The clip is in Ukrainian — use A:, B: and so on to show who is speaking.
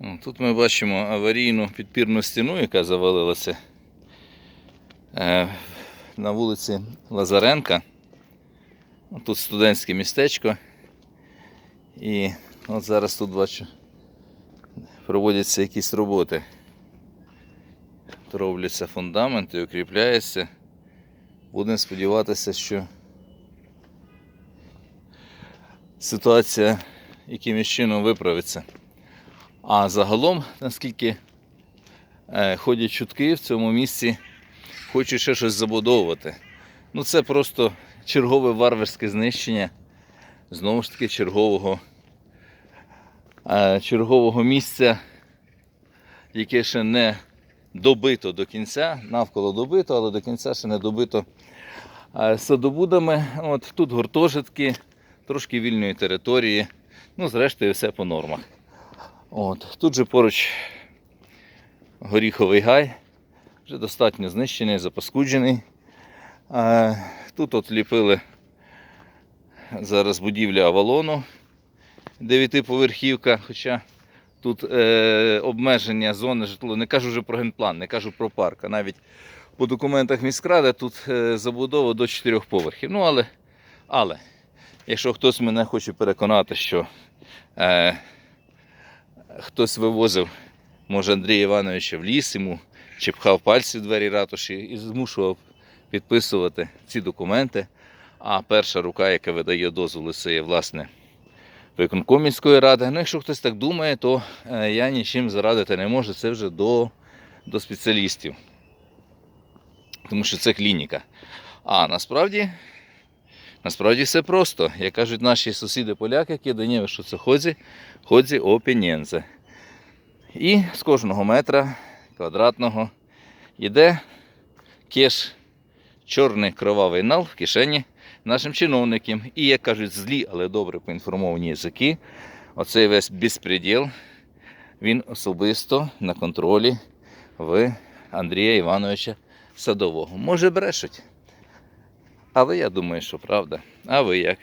A: Тут ми бачимо аварійну підпірну стіну, яка завалилася е, на вулиці Лазаренка. Тут студентське містечко. І от зараз тут бачу, проводяться якісь роботи. Робляться фундаменти, укріпляється. Будемо сподіватися, що ситуація якимось чином виправиться. А загалом, наскільки е, ходять чутки в цьому місці, хочуть ще щось забудовувати. Ну це просто чергове варварське знищення знову ж таки чергового, е, чергового місця, яке ще не добито до кінця, навколо добито, але до кінця ще не добито е, садобудами. От тут гуртожитки, трошки вільної території. Ну, зрештою, все по нормах. От. Тут же поруч горіховий гай, вже достатньо знищений, запаскуджений. Тут от ліпили зараз будівля Авалону, дев'ятиповерхівка, хоча тут е, обмеження зони житло. Не кажу вже про генплан, не кажу про парк, а навіть по документах міськради тут е, забудова до чотирьох поверхів. Ну, але, але якщо хтось мене хоче переконати, що е, хтось вивозив, може, Андрія Івановича в ліс йому, чи пхав пальці в двері ратуші і змушував підписувати ці документи. А перша рука, яка видає дозволи, це є власне виконком міської ради. Ну, якщо хтось так думає, то е, я нічим зарадити не можу. Це вже до, до спеціалістів. Тому що це клініка. А насправді, насправді все просто. Як кажуть наші сусіди-поляки, кидані, що це ходзі, ходзі о. І з кожного метра квадратного йде кеш чорний кровавий нал в кишені нашим чиновникам. І, як кажуть, злі, але добре поінформовані язики. Оцей весь безпреділ, він особисто на контролі в Андрія Івановича Садового. Може брешуть. Але я думаю, що правда. А ви як?